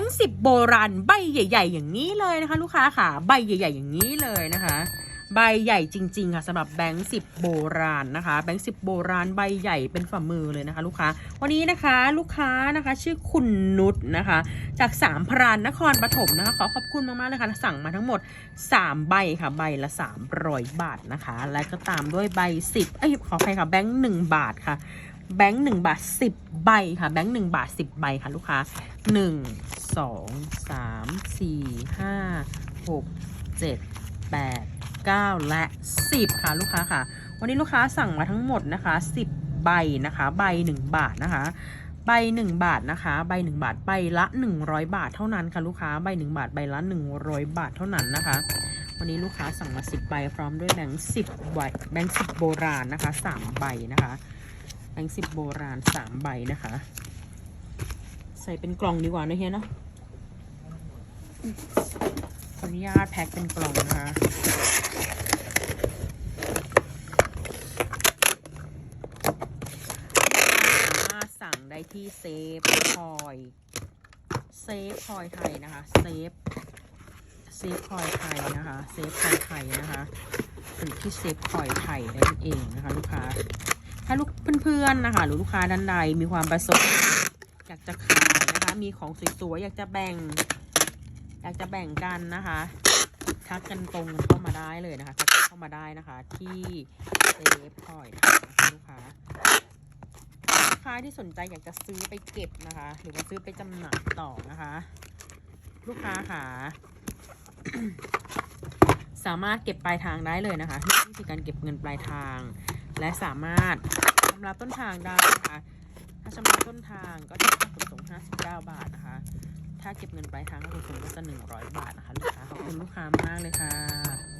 งค์สิบโบราณใบใหญ่ ๆ อย่างนี้เลยนะคะ ลูกค้าค่ะใบใหญ่ ๆ อย่างนี้เลยนะคะ ใบใหญ่จริง ๆ ค่ะสำหรับแบงค์สิบโบราณนะคะ แบงค์สิบโบราณใบใหญ่เป็นฝ่ามือเลยนะคะ ลูกค้า วันนี้นะคะลูกค้านะคะชื่อคุณนุชนะคะ จากสามพรานนครปฐมนะคะขอขอบคุณมากๆเลยค่ะสั่งมาทั้งหมด 3 ใบค่ะใบละ300บาทนะคะ และก็ตามด้วยใบ10เอ้ยขออภัยค่ะแบงค์1บาทค่ะ แบงค์1บาท10ใบค่ะ แบงค์1บาท10ใบค่ะลูกค้า1 2 3 4 5 6 7 8 9และ10ค่ะลูกค้าค่ะ วันนี้ลูกค้าสั่งมาทั้งหมดนะคะ10ใบนะคะ ใบ1บาทนะคะใบ 1 บาทนะคะ ใบ 1 บาทใบละ 100 บาทเท่านั้นค่ะลูกค้าใบ 1 บาทใบละ 100 บาทเท่านั้นนะคะ วันนี้ลูกค้าสั่งมา 10 ใบพร้อมด้วยแบงค์10ใบแบงค์10 โบราณนะคะ 3 ใบนะคะ แบงค์10โบราณ3ใบนะคะ ใส่เป็นกล่องดีกว่านะเฮียเนาะขออนุญาตแพ็คเป็นกล่องนะคะมาสั่งได้ที่เซฟคอยเซฟคอยไทยนะคะเซฟเซฟคอยไทยนะคะเซฟคอยไทยนะคะหรือที่เซฟคอยไทยนั่นเองนะคะลูกค้า ถ้าลูกเพื่อนๆนะคะ หรือลูกค้าด้านใดมีความประสงค์อยากจะขายนะคะ มีของสวยๆอยากจะแบ่ง อยากจะแบ่งกันนะคะทักกันตรงเข้ามาได้เลยนะคะทักเข้ามาได้นะคะ ที่เซฟคอยนะคะลูกค้าลูกค้าที่สนใจอยากจะซื้อไปเก็บนะคะ หรือว่าซื้อไปจำหน่ายต่อนะคะ ลูกค้าค่ะสามารถเก็บปลายทางได้เลยนะคะนี่วิธีการเก็บเงินปลายทาง และสามารถชำระต้นทางได้นะคะถ้าชำระต้นทางก็จะค่าขนส่ง 59 บาทนะคะ ถ้าเก็บเงินปลายทางค่าขนส่งก็จะ 100 บาทนะคะลูกค้าขอบคุณลูกค้ามากเลยค่ะ